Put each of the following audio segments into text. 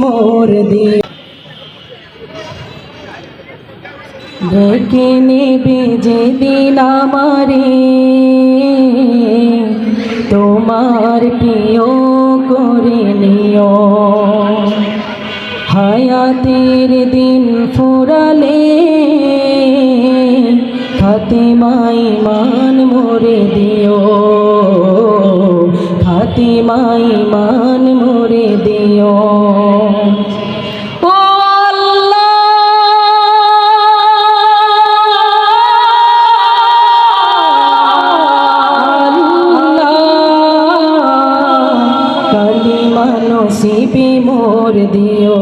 মোর দে ঢেকে নেবে যেদিন আমারে। তোমার প্রিয় করে নিও। হায়াতের দিন ফুরালে ফাতেমাই মান মোরে দিও। ফাতেমাই মান মোরে দিও। নসিবে মোর দিও।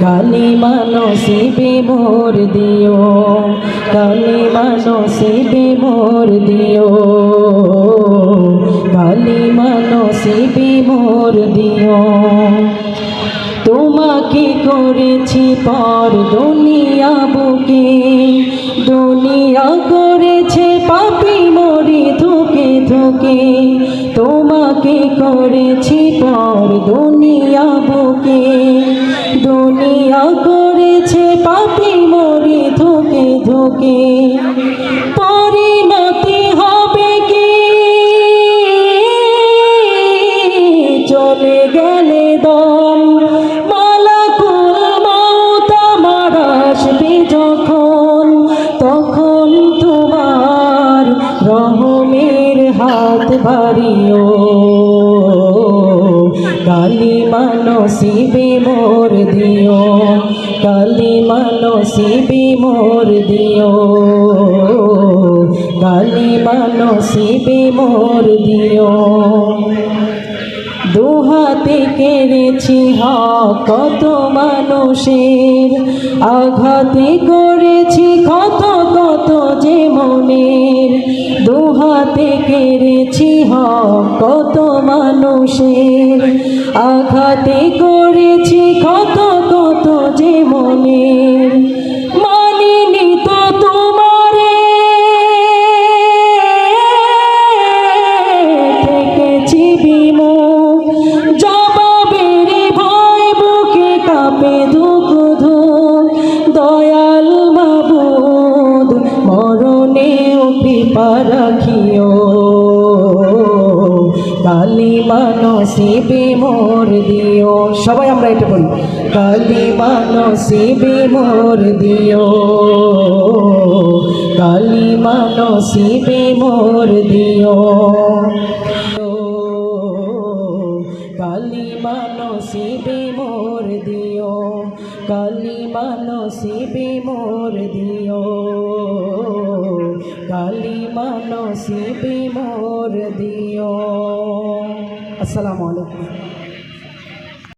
কালিমা নসিবে মোর দিও। কালিমা নসিবে মোর দিও। কালিমা নসিবে মোর দিও। তোমাকে করেছি পর দুনিয়া বুকে, দুনিয়া তোমাকে করেছি পর দুনিয়া বুকে। দুনিয়া করেছে পাপি মরি ধুকে ধুকে। বাড়িও কালি মানসিবে মোর দিও, কালি মানসিবে মোর দিও, কালি মানসিবে মোর দিও। দুহাতে কেড়েছি হক কত মানুষের, আঘাতে করেছি কত কত যে মনের দুহাতে কেড়েছি হ কত মানুষের আঘাতে করেছি কত রাখিও। কালি মানসিবে মোর দিও। সবাই আমরা এটা বলি, কালি মানসিবে মোর দিও। কালি মানসিবে মোর দিও। কালি মানসিবে মোর দিও। কালি মানসিবে মোর দিও। কালি মানসিবে মোর দিও। আসসালামু আলাইকুম।